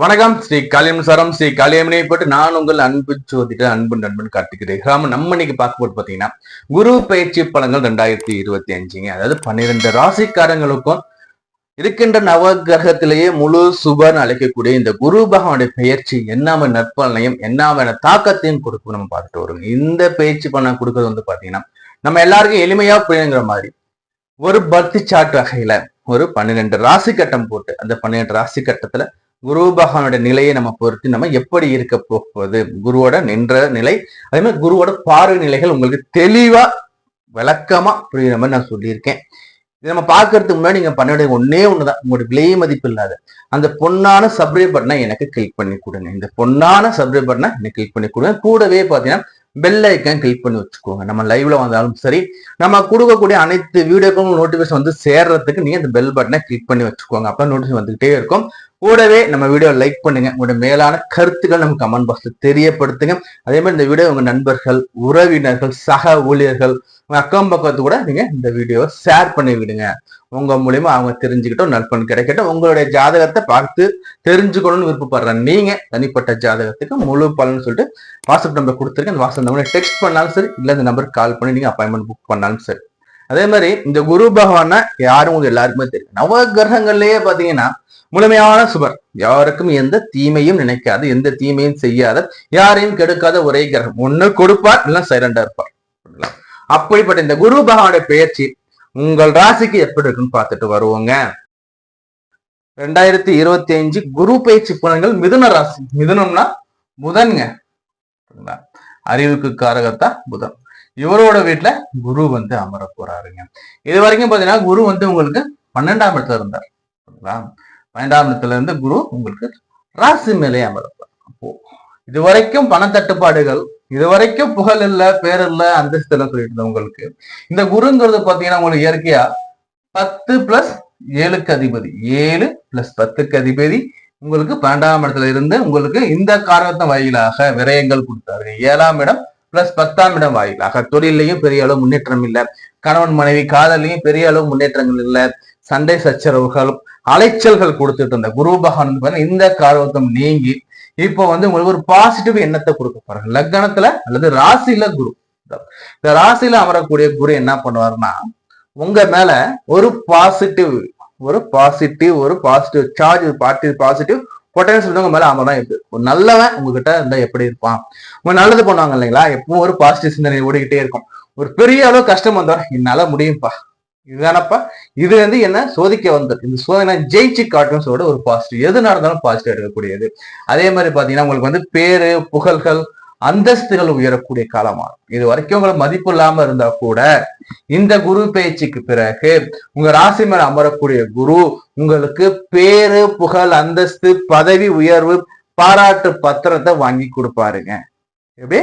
வணக்கம். ஸ்ரீ காளியம் ஸ்ரீ காளியம்மனை போட்டு நான் உங்கள் அன்பு ஜோதிட அன்பு நண்பன் கார்த்திகிறேன் ராம நம்ம இன்னைக்கு பார்க்க போட்டு பாத்தீங்கன்னா குரு பயிற்சி பலன்கள் ரெண்டாயிரத்தி இருபத்தி அஞ்சுங்க. அதாவது பன்னிரெண்டு ராசிக்காரங்களுக்கும் இருக்கின்ற நவகிரகத்திலேயே முழு சுபர்னு அழைக்கக்கூடிய இந்த குரு பகவானுடைய பயிற்சி என்னாம நற்பலனையும் என்னாம தாக்கத்தையும் கொடுக்கும் நம்ம பார்த்துட்டு வரும் இந்த பயிற்சி பலன் கொடுக்கறது வந்து பாத்தீங்கன்னா நம்ம எல்லாருக்கும் எளிமையா புரியுங்கிற மாதிரி ஒரு பர்த்தி சாட் வகையில ஒரு பன்னிரெண்டு ராசி கட்டம் போட்டு அந்த பன்னிரெண்டு ராசி கட்டத்துல குரு பகவானுடைய நிலையை நம்ம பொறுத்து நம்ம எப்படி இருக்க போகுது? குருவோட நின்ற நிலை அதே மாதிரி குருவோட பார்வை நிலைகள் உங்களுக்கு தெளிவா விளக்கமா புரியுற மாதிரி நான் சொல்லியிருக்கேன். இது நம்ம பார்க்கறதுக்கு முன்னாடி நீங்க பண்ண வேண்டியது ஒன்னே ஒண்ணுதான். உங்களோட விலை மதிப்பு இல்லாத அந்த பொன்னான சப்ரே பட்டனை எனக்கு கிளிக் பண்ணி கொடுங்க. இந்த பொன்னான சப்ரே பட்டனை எனக்கு கிளிக் பண்ணி கொடுங்க. கூடவே பாத்தீங்கன்னா பெல் ஐக்கன் கிளிக் பண்ணி வச்சுக்கோங்க. நம்ம லைவ்ல வந்தாலும் சரி நம்ம கொடுக்கக்கூடிய அனைத்து வீடியோக்கும் நோட்டிபிகேஷன் வந்து சேர்றதுக்கு நீங்க இந்த பெல் பட்டனை கிளிக் பண்ணி வச்சுக்கோங்க. அப்ப நோட்டிபிகேஷன் வந்துகிட்டே இருக்கும். கூடவே நம்ம வீடியோ லைக் பண்ணுங்க. உங்களோட மேலான கருத்துக்கள் நம்ம கமெண்ட் பாக்ஸ்ல தெரியப்படுத்துங்க. அதே மாதிரி இந்த வீடியோ உங்க நண்பர்கள் உறவினர்கள் சக ஊழியர்கள் உங்க அக்கம் பக்கத்து கூட நீங்க இந்த வீடியோவை ஷேர் பண்ணி விடுங்க. உங்க மூலியமா அவங்க தெரிஞ்சுக்கிட்டோம் நற்பன் கிடைக்கட்டும். உங்களுடைய ஜாதகத்தை பார்த்து தெரிஞ்சுக்கணும்னு விருப்பப்படுற நீங்க தனிப்பட்ட ஜாதகத்துக்கு முழு பலன் சொல்லிட்டு வாட்ஸ்அப் நம்பர் கொடுத்துருக்கேன். அந்த வாட்ஸ்அப் நம்பர் டெக்ஸ்ட் பண்ணாலும் சரி இல்ல இந்த நம்பருக்கு கால் பண்ணி நீங்க அப்பாயின்மெண்ட் புக் பண்ணாலும் சரி. அதே மாதிரி இந்த குரு பகவான யாரும் உங்களுக்கு எல்லாருக்குமே தெரியும். நவ கிரகங்கள்லயே பாத்தீங்கன்னா முழுமையான சுபர். யாருக்கும் எந்த தீமையும் நினைக்காது எந்த தீமையும் செய்யாத யாரையும் கெடுக்காத ஒரே கிரகம். ஒண்ணு கொடுப்பார் இல்லை சைலண்டா இருப்பார். அப்படிப்பட்ட இந்த குரு பகவானுடைய பெயர்ச்சி உங்கள் ராசிக்கு எப்படி இருக்குன்னு பார்த்துட்டு வருவோங்க. ரெண்டாயிரத்தி இருபத்தி அஞ்சு குரு பயிற்சி பலன்கள் மிதுன ராசி. மிதுனம்னா புதன்ங்க. அறிவுக்கு காரகத்தா புதன். இவரோட வீட்டுல குரு வந்து அமர போறாருங்க. இது வரைக்கும் பாத்தீங்கன்னா குரு வந்து உங்களுக்கு பன்னெண்டாம் இடத்துல இருந்தார். பன்னெண்டாம் குரு உங்களுக்கு ராசி மேலே அமரப்பார் அப்போ இது வரைக்கும் பண தட்டுப்பாடுகள் புகழ் இல்ல பேர் இல்ல அந்தஸ்து இல்ல சொல்லிட்டு இருந்தவங்களுக்கு இந்த குருங்கிறது பாத்தீங்கன்னா உங்களுக்கு இயற்கையா? பத்து பிளஸ் ஏழுக்கு அதிபதி. ஏழு பிளஸ் பத்துக்கு அதிபதி. உங்களுக்கு பன்னெண்டாம் இடத்துல இருந்து உங்களுக்கு இந்த காரணத்தின் வாயிலாக விரயங்கள் கொடுத்தாரு ஏழாம் இடம் பிளஸ் பத்தாம் இடம் வாயிலாக. தொழிலையும் பெரிய அளவு முன்னேற்றம் இல்ல. கணவன் மனைவி காதலையும் பெரிய அளவு முன்னேற்றங்கள் இல்ல. சண்டை சச்சரவுகள் அலைச்சல்கள் கொடுத்துட்டு இருந்த குரு பகவான் இந்த காரவத்தம் நீங்கி இப்போ வந்து உங்களுக்கு ஒரு பாசிட்டிவ் எண்ணத்தை கொடுக்க போறாங்க லக்னத்துல அல்லது ராசியில குரு. இந்த ராசியில அமரக்கூடிய குரு என்ன பண்ணுவாருன்னா உங்க மேல ஒரு பாசிட்டிவ் ஒரு பாசிட்டிவ் ஒரு positive charge positive positive potential உங்க மேல அமர்தான் எப்படி ஒரு நல்லவன் உங்ககிட்ட இருந்தா எப்படி இருப்பான்? உங்க நல்லது பண்ணுவாங்க இல்லைங்களா? எப்பவும் ஒரு பாசிட்டிவ் சிந்தனை ஓடிக்கிட்டே இருக்கும். ஒரு பெரிய அளவு கஷ்டம் வந்தவர் என்னால முடியும்ப்பா இதுதானப்பா? இது வந்து என்ன சோதிக்க வந்தது? இந்த சோதனை ஜெயிச்சு காட்டும் சொல்ல ஒரு பாசிட்டிவ் எது நடந்தாலும் பாசிட்டிவ் எடுக்கக்கூடியது அதே மாதிரி பாத்தீங்கன்னா உங்களுக்கு வந்து பேரு புகழ்கள் அந்தஸ்துகள் உயரக்கூடிய காலமாகும். இது வரைக்கும் உங்களுக்கு மதிப்பு இல்லாம இருந்தா கூட இந்த குரு பயிற்சிக்கு பிறகு உங்க ராசி மேல அமரக்கூடிய குரு உங்களுக்கு பேரு புகழ் அந்தஸ்து பதவி உயர்வு பாராட்டு பத்திரத்தை வாங்கி கொடுப்பாருங்க. எப்படி?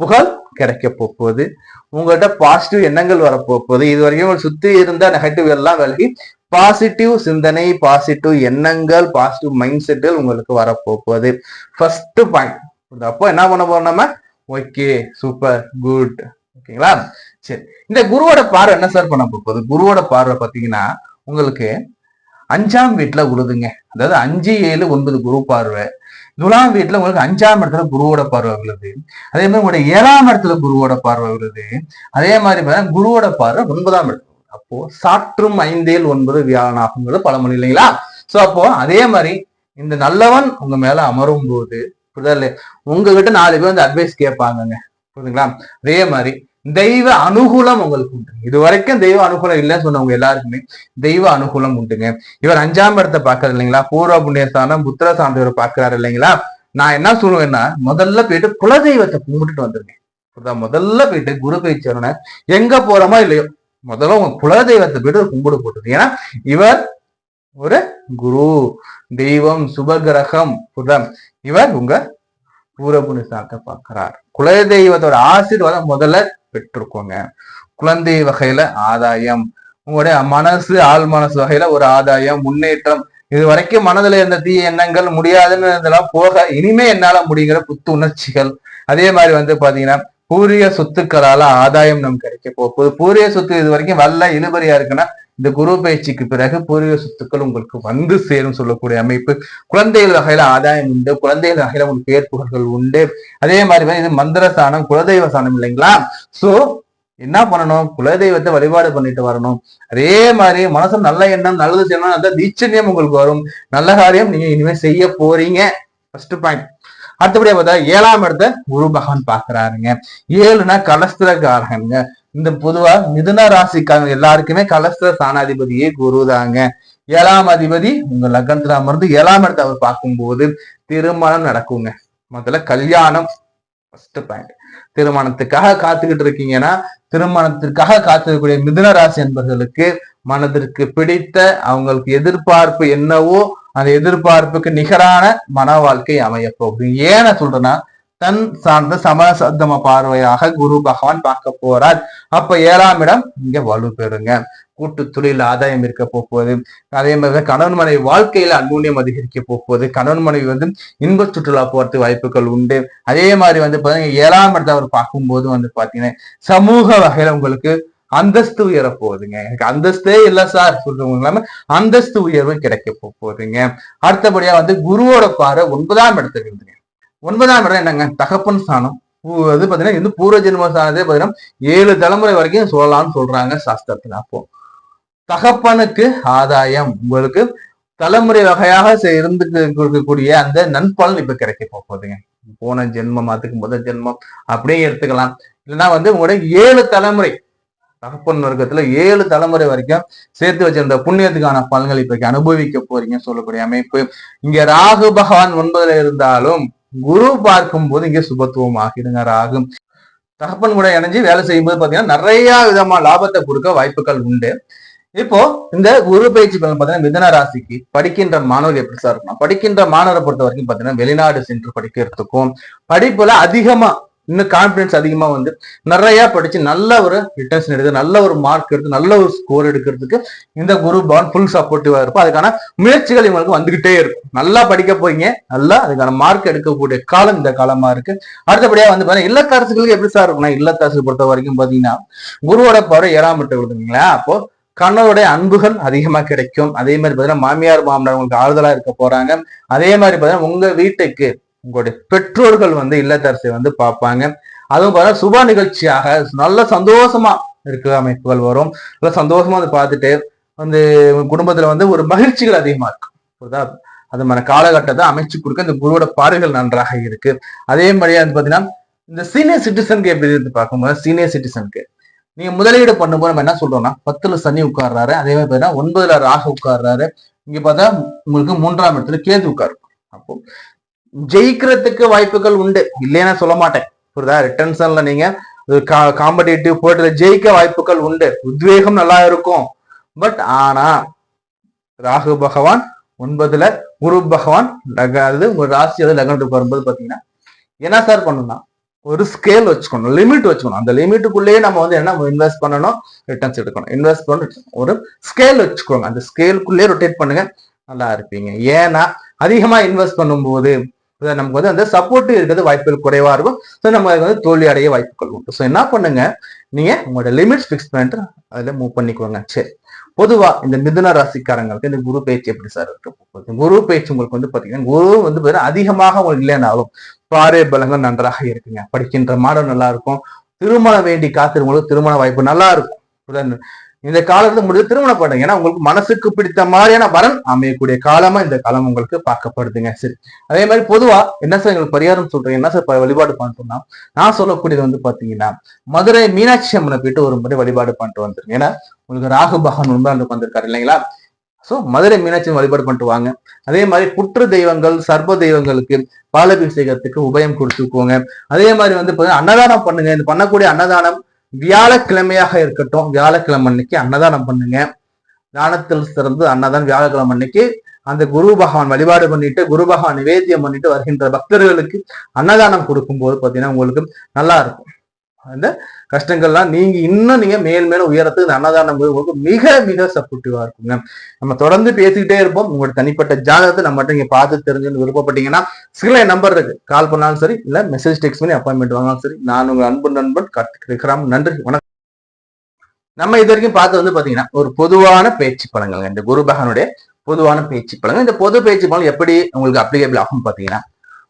புகழ் கிடைக்க போகுது. உங்கள்கிட்ட பாசிட்டிவ் எண்ணங்கள் வரப்போகுது இது வரைக்கும் சுத்தி இருந்த நெகட்டிவ் எல்லாம் விலகி பாசிட்டிவ் சிந்தனை பாசிட்டிவ் எண்ணங்கள் பாசிட்டிவ் மைண்ட் செட்டுகள் உங்களுக்கு வரப்போகுது ஃபர்ஸ்ட் பாயிண்ட் அப்போ என்ன பண்ண போறோம் நம்ம? ஓகே சூப்பர் குட் ஓகேங்களா சரி. இந்த குருவோட பார்வை என்ன சார் பண்ண போகுது? குருவோட பார்வை பார்த்தீங்கன்னா உங்களுக்கு அஞ்சாம் வீட்டில் உழுதுங்க. அதாவது அஞ்சு ஏழு ஒன்பது குரு பார்வை. துலாம் வீட்டுல உங்களுக்கு அஞ்சாம் இடத்துல குருவோட பார்வை விழுது அதே மாதிரி உங்களுடைய ஏழாம் இடத்துல குருவோட பார்வை விழுது அதே மாதிரி பாத்தீங்கன்னா குருவோட பார்வை ஒன்பதாம் இடத்துல அப்போ சாற்றும் ஐந்தேல் ஒன்பது வியாழனாகுங்கிறது பழமொழி இல்லைங்களா? சோ அப்போ அதே மாதிரி இந்த நல்லவன் உங்க மேல அமரும் போது புரியுதா இல்லையா? உங்ககிட்ட நாலு பேர் வந்து அட்வைஸ் கேட்பாங்கங்க. புரியுதுங்களா? அதே மாதிரி தெய்வ அனுகூலம் உங்களுக்கு உண்டு இது வரைக்கும் தெய்வ அனுகூலம் இல்லைன்னு சொன்னவங்க எல்லாருக்குமே தெய்வ அனுகூலம் உண்டுங்க. இவர் அஞ்சாம் இடத்தை பாக்குறது இல்லைங்களா? பூர்வ புண்ணியஸ்தானம் புத்திர சார்ந்தவர் பாக்குறாரு இல்லைங்களா? நான் என்ன சொல்லுவேன்னா முதல்ல போயிட்டு குலதெய்வத்தை கும்பிட்டுட்டு வந்துருக்கேன் முதல்ல போயிட்டு குரு பயிற்சி எங்க போறோமா இல்லையோ முதல்ல உங்க குலதெய்வத்தை போயிட்டு கும்பிடு போட்டுது ஏன்னா இவர் ஒரு குரு. தெய்வம் சுபகிரகம் இவர் உங்க பூரபுணி சாக்க பார்க்கிறார். குலதெய்வத்தோட ஆசீர்வாதம் முதல்ல பெற்றுக்கோங்க குழந்தை வகையில ஆதாயம். உங்களுடைய மனசு ஆள் மனசு வகையில ஒரு ஆதாயம் முன்னேற்றம். இது வரைக்கும் மனதுல இருந்த தீய எண்ணங்கள் முடியாதுன்னு இதெல்லாம் போக இனிமே என்னால முடிங்கிற புத்து உணர்ச்சிகள். அதே மாதிரி வந்து பாத்தீங்கன்னா பூரிய சொத்துக்களால ஆதாயம் நமக்கு கிடைக்க போகுது. பூரிய சொத்து இது வரைக்கும் வல்ல இழுபறியா இருக்குன்னா இந்த குரு பயிற்சிக்கு பிறகு பூர்வீக சொத்துக்கள் உங்களுக்கு வந்து சேரும் சொல்லக்கூடிய அமைப்பு. குழந்தைகள் வகையில ஆதாயம் உண்டு. குழந்தைகள் வகையில உங்களுக்கு பேர் புகழ்கள் உண்டு. அதே மாதிரி இது மந்திர சாணம் குலதெய்வ சாணம் இல்லைங்களா? சோ என்ன பண்ணணும்? குலதெய்வத்தை வழிபாடு பண்ணிட்டு வரணும். அதே மாதிரி மனசுல நல்ல எண்ணம் நல்லது செய்யணும் அந்த தீட்சண்யம் உங்களுக்கு வரும். நல்ல காரியம் நீங்க இனிமே செய்ய போறீங்க. ஃபர்ஸ்ட் பாயிண்ட் அடுத்தபடியா பார்த்தா ஏழாம் இடத்த குரு பகவான் பாக்குறாருங்க ஏழுனா கலஸ்திரக்காரங்க இந்த பொதுவா மிதுன ராசிக்காரங்க எல்லாருக்குமே கலஸ்திர சாணாதிபதியே குரு தாங்க. ஏழாம் அதிபதி உங்க லக்னத்துல அமர்ந்து ஏழாம் இடத்தை அவர் பார்க்கும்போது திருமணம் நடக்குங்க. முதல்ல கல்யாணம் ஃபர்ஸ்ட் பாயிண்ட் திருமணத்துக்காக காத்துக்கிட்டு இருக்கீங்கன்னா திருமணத்திற்காக காத்திருக்கக்கூடிய மிதுன ராசி என்பவர்களுக்கு மனதிற்கு பிடித்த அவங்களுக்கு எதிர்பார்ப்பு என்னவோ அந்த எதிர்பார்ப்புக்கு நிகரான மன வாழ்க்கை அமைய போகுது. ஏன் நான் சொல்றேன்னா தன் சார்ந்த சமசத்தம பார்வையாக குரு பகவான் பார்க்க போறார். அப்ப ஏழாம் இடம் இங்க வலு பெறுங்க. கூட்டு தொழில் ஆதாயம் இருக்க போகுது. அதே மாதிரி கணவன் மனைவி வாழ்க்கையில அந்நுண்ணியம் அதிகரிக்க போகுது. கணவன் மனைவி வந்து இன்ப சுற்றுலா போறதுக்கு வாய்ப்புகள் உண்டு. அதே மாதிரி வந்து பாத்தீங்கன்னா ஏழாம் இடத்தை அவர் பார்க்கும்போது வந்து பாத்தீங்கன்னா சமூக வகையில உங்களுக்கு அந்தஸ்து உயர போகுதுங்க. எனக்கு அந்தஸ்தே இல்லை சார் சொல்றவங்க இல்லாம அந்தஸ்து உயர்வு கிடைக்க போகுதுங்க. அடுத்தபடியா வந்து குருவோட பாறை ஒன்பதாம் இடத்துக்கு இருந்துங்க ஒன்பதாம் இடம் என்னங்க? தகப்பன் ஸ்தானம். அது பார்த்தீங்கன்னா இந்த பூர்வ ஜென்ம ஸ்தானத்தே பார்த்தீங்கன்னா ஏழு தலைமுறை வரைக்கும் சொல்லலாம்னு சொல்றாங்க சாஸ்திரத்துல. அப்போ தகப்பனுக்கு ஆதாயம். உங்களுக்கு தலைமுறை வகையாக இருந்து கொடுக்கக்கூடிய அந்த நண்பலன் இப்ப கிடைக்க போகுதுங்க. போன ஜென்மம் அதுக்கு முதல் ஜென்மம் அப்படியே எடுத்துக்கலாம். இல்லைன்னா வந்து உங்களுடைய ஏழு தலைமுறை தகப்பன் வர்க்கத்துல ஏழு தலைமுறை வரைக்கும் சேர்த்து வச்சிருந்த புண்ணியத்துக்கான பலன்கள் இப்ப அனுபவிக்க போறீங்க சொல்லக்கூடிய அமைப்பு. இங்க ராகு பகவான் ஒன்பதுல இருந்தாலும் குரு பார்க்கும் போது இங்க சுபத்துவம் ஆகிடுங்க தகப்பன் கூட இணைஞ்சு வேலை செய்யும்போது பாத்தீங்கன்னா நிறைய விதமா லாபத்தை கொடுக்க வாய்ப்புகள் உண்டு. இப்போ இந்த குரு பயிற்சி பலன் பாத்தீங்கன்னா மிதன ராசிக்கு படிக்கின்ற மாணவர் எப்படி சார் இருக்கணும்? படிக்கின்ற மாணவரை பொறுத்த வரைக்கும் பாத்தீங்கன்னா வெளிநாடு சென்று படிக்கிறதுக்கும் படிப்புல அதிகமா இன்னும் கான்பிடன்ஸ் அதிகமாக வந்து நிறையா படித்து நல்ல ஒரு ரிட்டர்ன்ஸ் எடுத்து நல்ல ஒரு மார்க் எடுத்து நல்ல ஒரு ஸ்கோர் எடுக்கிறதுக்கு இந்த குரு பவன் ஃபுல் சப்போர்ட்டிவாக இருக்கும் அதுக்கான முயற்சிகள் இவங்களுக்கு வந்துகிட்டே இருக்கும். நல்லா படிக்க போய்ங்க நல்லா அதுக்கான மார்க் எடுக்கக்கூடிய காலம் இந்த காலமாக இருக்கு. அடுத்தபடியாக வந்து பார்த்தீங்கன்னா இல்லத்தரசுகளுக்கு எப்படி சார் இருக்கும்னா இல்லத்தரசு பொறுத்த வரைக்கும் பார்த்தீங்கன்னா குருவோட பவர் ஏழாம் விட்டு விடுதுங்களா அப்போ கணவருடைய அன்புகள் அதிகமாக கிடைக்கும். அதே மாதிரி பார்த்தீங்கன்னா மாமியார் மாமனார் உங்களுக்கு ஆறுதலாக இருக்க போறாங்க. அதே மாதிரி பார்த்தீங்கன்னா உங்க வீட்டுக்கு உங்களுடைய பெற்றோர்கள் வந்து இல்லத்தரசை வந்து பார்ப்பாங்க. அதுவும் பார்த்தா சுப நிகழ்ச்சியாக நல்ல சந்தோஷமா இருக்கிற அமைப்புகள் வரும். நல்ல சந்தோஷமா வந்து பார்த்துட்டு வந்து குடும்பத்துல வந்து ஒரு மகிழ்ச்சிகள் அதிகமா இருக்கும். புரியுதா? அது மாதிரி காலகட்டத்தை அமைச்சு கொடுக்க இந்த குருவோட பார்வைகள் நன்றாக இருக்கு. அதே மாதிரியா வந்து பாத்தீங்கன்னா இந்த சீனியர் சிட்டிசனுக்கு எப்படி இருந்து பார்க்கும்போது சீனியர் சிட்டிசனுக்கு நீங்க முதலீடு பண்ணும்போது நம்ம என்ன சொல்றோம்னா பத்துல சனி உட்கார்றாரு அதே மாதிரி பாத்தீங்கன்னா ஒன்பதுல ராக உட்கார்றாரு. இங்க பார்த்தா உங்களுக்கு மூன்றாம் இடத்துல கேது உட்காரு. அப்போ ஜெயிக்கிறதுக்கு வாய்ப்புகள் உண்டு. இல்லைன்னா சொல்ல மாட்டேன். புரியுதா? ரிட்டர்ன்ஸ்ல நீங்க காம்படிட்டிவ் போட்டியில ஜெயிக்க வாய்ப்புகள் உண்டு. உத்வேகம் நல்லா இருக்கும். பட் ஆனா ராகு பகவான் ஒன்பதுல குரு பகவான் அதாவது ஒரு ராசி அது லக்னத்துக்கு வரும்போது பாத்தீங்கன்னா என்ன சார் பண்ணணும்னா ஒரு ஸ்கேல் வச்சுக்கணும். லிமிட் வச்சுக்கணும். அந்த லிமிட்டுக்குள்ளேயே நம்ம வந்து என்ன இன்வெஸ்ட் பண்ணணும்? ரிட்டர்ன்ஸ் எடுக்கணும். இன்வெஸ்ட் பண்ண ஒரு ஸ்கேல் வச்சுக்கோங்க. அந்த ஸ்கேலுக்குள்ளேயே ரொட்டேட் பண்ணுங்க. நல்லா இருப்பீங்க. ஏன்னா அதிகமா இன்வெஸ்ட் பண்ணும்போது நமக்கு வந்து அந்த சப்போர்ட் இருக்கிறது வாய்ப்புகள் குறைவா இருக்கும். ஸோ நம்ம அதுக்கு வந்து தோல்வி அடைய வாய்ப்புகள் உண்டு. ஸோ என்ன பண்ணுங்க? நீங்க உங்களோட லிமிட்ஸ் ஃபிக்ஸ் பண்ணிட்டு அதுல மூவ் பண்ணிக்கோங்க. சரி. பொதுவா இந்த மிதுன ராசிக்காரங்களுக்கு இந்த குரு பயிற்சி எப்படி சார் இருக்க? குரு பயிற்சி உங்களுக்கு வந்து பாத்தீங்கன்னா குரு வந்து பாத்தீங்கன்னா அதிகமாக உங்களுக்கு இல்லைனாலும் பாறை பலங்கள் நன்றாக இருக்குங்க. படிக்கின்ற மாடம் நல்லா இருக்கும். திருமணம் வேண்டி காத்திருவங்களுக்கு திருமண வாய்ப்பு நல்லா இருக்கும். இந்த காலத்துல முடிவு திருமணம் பண்ணுங்க ஏன்னா உங்களுக்கு மனசுக்கு பிடித்த மாதிரியான வரன் அமையக்கூடிய காலமா இந்த காலம் உங்களுக்கு பார்க்கப்படுதுங்க. சரி. அதே மாதிரி பொதுவா என்ன சார் எங்களுக்கு பரிகாரம் சொல்றேன் என்ன சார் வழிபாடு பண்ணிட்டோம்னா நான் சொல்லக்கூடியது வந்து பாத்தீங்கன்னா மதுரை மீனாட்சி அம்மனை போயிட்டு ஒரு முறை வழிபாடு பண்ணிட்டு வந்துருங்க. ஏன்னா உங்களுக்கு ராகு பகவான் உண்பாண்டு வந்திருக்காரு இல்லைங்களா? சோ மதுரை மீனாட்சி வழிபாடு பண்ணிட்டு வாங்க. அதே மாதிரி புற்று தெய்வங்கள் சர்வ தெய்வங்களுக்கு பாலபிஷேகத்துக்கு உபயம் கொடுத்துக்கோங்க அதே மாதிரி வந்து அன்னதானம் பண்ணுங்க. இந்த பண்ணக்கூடிய அன்னதானம் வியாழக்கிழமையாக இருக்கட்டும். வியாழக்கிழமை அன்னைக்கு அன்னதானம் பண்ணுங்க. தானத்தில் சிறந்து அன்னதான் வியாழக்கிழமை அன்னைக்கு அந்த குரு பகவான் வழிபாடு பண்ணிட்டு குரு பகவான் நிவேத்தியம் பண்ணிட்டு வருகின்ற பக்தர்களுக்கு அன்னதானம் கொடுக்கும்போது பாத்தீங்கன்னா உங்களுக்கு நல்லா இருக்கும். அந்த கஷ்டங்கள்லாம் நீங்க இன்னும் நீங்க மேல் மேலும் உயரத்துக்கு இந்த அன்னதானம் உங்களுக்கு மிக மிக சப்போர்ட்டிவா இருக்குங்க. நம்ம தொடர்ந்து பேசிக்கிட்டே இருப்போம். உங்களோட தனிப்பட்ட ஜாதகத்தை நம்ம நீங்க பார்த்து தெரிஞ்சுன்னு விருப்பப்பட்டீங்கன்னா சில நம்பர் இருக்கு. கால் பண்ணாலும் சரி இல்ல மெசேஜ் டெக்ஸ்ட் பண்ணி அப்பாயின்மெண்ட் வாங்கினாலும் சரி நான் உங்க அன்பு நண்பன் கார்த்திக் நன்றி வணக்கம். நம்ம இது வரைக்கும் பார்த்து வந்து பாத்தீங்கன்னா ஒரு பொதுவான பேச்சு பழங்கள் இந்த குருபகனுடைய பொதுவான பேச்சு பழங்கள். இந்த பொது பேச்சு பழம் எப்படி உங்களுக்கு அப்ளிகபிள் ஆகும் பாத்தீங்கன்னா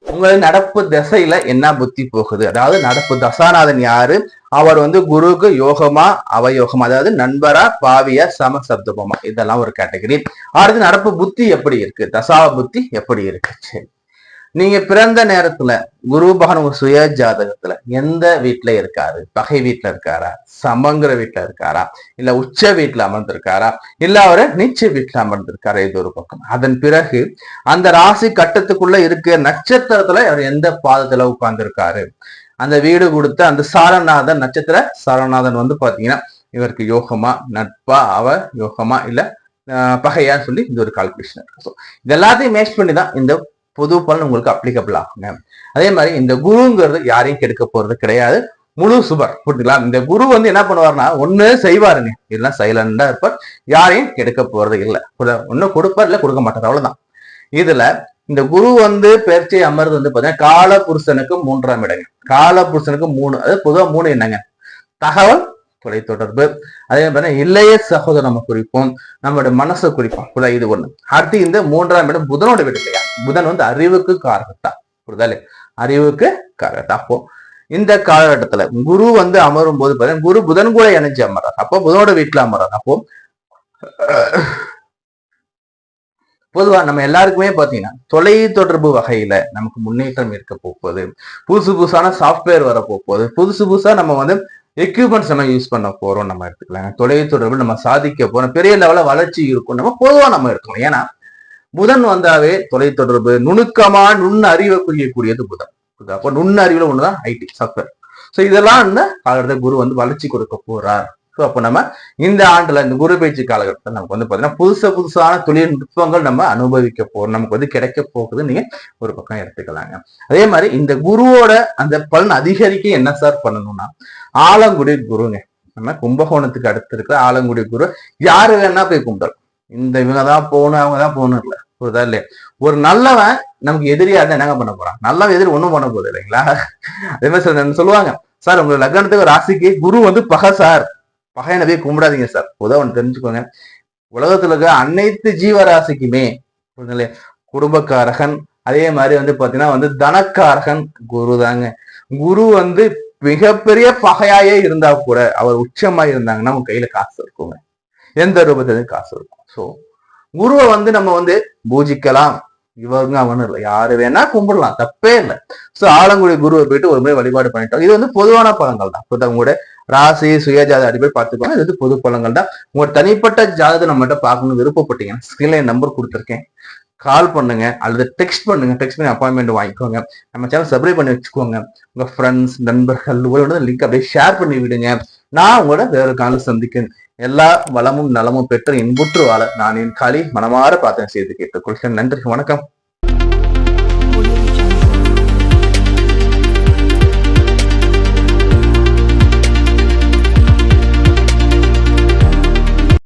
உங்கள் நடப்பு திசையில என்ன புத்தி போகுது? அதாவது நடப்பு தசாநாதன் யாரு? அவர் வந்து குருக்கு யோகமா அவயோகமா அதாவது நண்பரா பாவியா சமசப்தபமா இதெல்லாம் ஒரு கேட்டகரி. அடுத்து நடப்பு புத்தி எப்படி இருக்கு? தசா புத்தி எப்படி இருக்கு? சரி. நீங்க பிறந்த நேரத்துல குரு பகவான் உங்க சுய ஜாதகத்துல எந்த வீட்டுல இருக்காரு? பகை வீட்டுல இருக்காரா? சமங்கிற வீட்டுல இருக்காரா? இல்ல உச்ச வீட்டுல அமர்ந்திருக்காரா? இல்ல அவரு நீச்ச வீட்டுல அமர்ந்திருக்காரா? இது ஒரு பக்கம். அதன் பிறகு அந்த ராசி கட்டத்துக்குள்ள இருக்க நட்சத்திரத்துல அவர் எந்த பாதத்துல உட்கார்ந்துருக்காரு? அந்த வீடு கொடுத்த அந்த சாரநாதன் நட்சத்திர சாரநாதன் வந்து பாத்தீங்கன்னா இவருக்கு யோகமா நட்பா அவ யோகமா இல்ல பகையான்னு சொல்லி இந்த ஒரு கால்குலேஷன் இருக்கு. ஸோ இது எல்லாத்தையும் மேட்ச் பண்ணி தான் இந்த பொது பலன் உங்களுக்கு அப்ளிகபிள் ஆகுங்க. அதே மாதிரி இந்த குருங்கிறது யாரையும் கெடுக்க போறது கிடையாது. முழு சுபர் புரிஞ்சுங்களா? இந்த குரு வந்து என்ன பண்ணுவார்னா ஒண்ணு செய்வாருங்க. இல்லைன்னா சைலண்டா இருப்பார். யாரையும் கெடுக்க போறது இல்லை. ஒன்னும் கொடுப்பார் இல்ல கொடுக்க மாட்டார். அவ்வளவுதான். இதுல இந்த குரு வந்து பெயர்ச்சி அமர்ந்து வந்து பாத்தீங்கன்னா கால புருஷனுக்கு மூன்றாம் இடங்க. கால புருஷனுக்கு மூணு அதாவது பொதுவா மூணு என்னங்க? தகவல் தொலைத்தொடர்பு அதே மாதிரி இல்லையே சகோதரம் நம்ம குறிப்போம். நம்மளோட மனசை குறிப்போம். புல இது ஒண்ணு. அடுத்து இந்த மூன்றாம் இடம் புதனோட வீடு இல்லையா? புதன் வந்து அறிவுக்கு காரகத்தா புரிதல் அறிவுக்கு காரகத்தா அப்போ இந்த காலகட்டத்துல குரு வந்து அமரும் போது பார்த்தீங்கன்னா குரு புதன் கூட இணைஞ்சு அமர்றார். அப்போ புதனோட வீட்டுல அமர்றார். அப்போ பொதுவா நம்ம எல்லாருக்குமே பாத்தீங்கன்னா தொலை தொடர்பு வகையில நமக்கு முன்னேற்றம் இருக்க போகுது. புதுசு புதுசான சாஃப்ட்வேர் வர போகுது புதுசு புதுசா நம்ம வந்து எக்யூப்மெண்ட்ஸ் நம்ம யூஸ் பண்ண போறோம் நம்ம எடுத்துக்கலாம் தொலை தொடர்பு நம்ம சாதிக்க போறோம். பெரிய லெவல வளர்ச்சி இருக்கும். நம்ம பொதுவா நம்ம எடுத்துக்கணும். ஏன்னா புதன் வந்தாவே தொலை தொடர்பு நுணுக்கமா நுண் அறிவை புரியக்கூடியது புதன். அப்போ நுண்ணறிவுல ஒண்ணுதான் ஐடி சாஃப்ட்வேர் ஸோ இதெல்லாம் இந்த காலகட்டத்தில் குரு வந்து வளர்ச்சி கொடுக்க போறார். ஸோ அப்போ நம்ம இந்த ஆண்டுல இந்த குரு பயிற்சி காலகட்டத்தில் நமக்கு வந்து பாத்தீங்கன்னா புதுசு புதுசான தொழில்நுட்பங்கள் நம்ம அனுபவிக்க போகிறோம் நமக்கு வந்து கிடைக்க போகுது நீங்க ஒரு பக்கம் எடுத்துக்கலாங்க. அதே மாதிரி இந்த குருவோட அந்த பலன் அதிகரிக்க என்ன சார் பண்ணணும்னா ஆலங்குடி குருங்க. நம்ம கும்பகோணத்துக்கு அடுத்து இருக்கிற ஆலங்குடி குரு யாரு வேணா போய் கும்பிடலாம். இந்த இவங்க தான் போகணும் அவங்க தான் போகணும் இல்லை. புரியுதா இல்லையா? ஒரு நல்லவன் நமக்கு எதிரியா இருந்தா என்னங்க பண்ண போறான்? நல்லவன் எதிரி ஒண்ணும் பண்ண போகுது இல்லைங்களா? அதே மாதிரி சொல்லுவாங்க சார் உங்களுக்கு லக்னத்துக்கு ராசிக்கு குரு வந்து பகை சார் பகையனை போய் கும்பிடாதீங்க சார். உதவ ஒன்று தெரிஞ்சுக்கோங்க. உலகத்துல இருக்க அனைத்து ஜீவராசிக்குமே குடும்பக்காரகன் அதே மாதிரி வந்து பாத்தீங்கன்னா வந்து தனக்காரகன் குரு தாங்க. குரு வந்து மிகப்பெரிய பகையாயே இருந்தா கூட அவர் உச்சமா இருந்தாங்கன்னா உங்க கையில காசு இருக்குங்க. எந்த ரூபத்திலும் காசு இருக்கும். ஸோ குருவை வந்து நம்ம வந்து பூஜிக்கலாம். இவங்க அவனு இல்லை. யாரு வேணா கும்பிடலாம். தப்பே இல்லை. ஸோ ஆலங்குடி குருவை போயிட்டு ஒரு முறை வழிபாடு பண்ணிட்டோம். இது வந்து பொதுவான பழங்கள் தான். உங்களோட ராசி சுயஜாத அடிப்படை பார்த்துக்கோங்க. இது வந்து பொது பழங்கள் தான். உங்களோட தனிப்பட்ட ஜாதகத்தை நம்மகிட்ட பார்க்கணும் விருப்பப்பட்டீங்கன்னா ஸ்கிரீன்ல நம்பர் கொடுத்துருக்கேன். கால் பண்ணுங்க. அல்லது டெக்ஸ்ட் பண்ணுங்க. டெக்ஸ்ட் பண்ணி அப்பாயின்மெண்ட் வாங்கிக்கோங்க. நம்ம சேனல் சப்ஸ்கிரைப் பண்ணி வச்சுக்கோங்க. உங்க ஃப்ரெண்ட்ஸ் நண்பர்கள் லிங்க் அப்படியே ஷேர் பண்ணி விடுங்க. நான் உங்களோட வேற காலம் சந்திக்கிறேன். எல்லா வளமும் நலமும் பெற்று இன்புற்று வாழ நான் என் காலி மனமாற பிரார்த்தனை செய்து கேட்டுக்கொள்கிறேன். நன்றி வணக்கம்.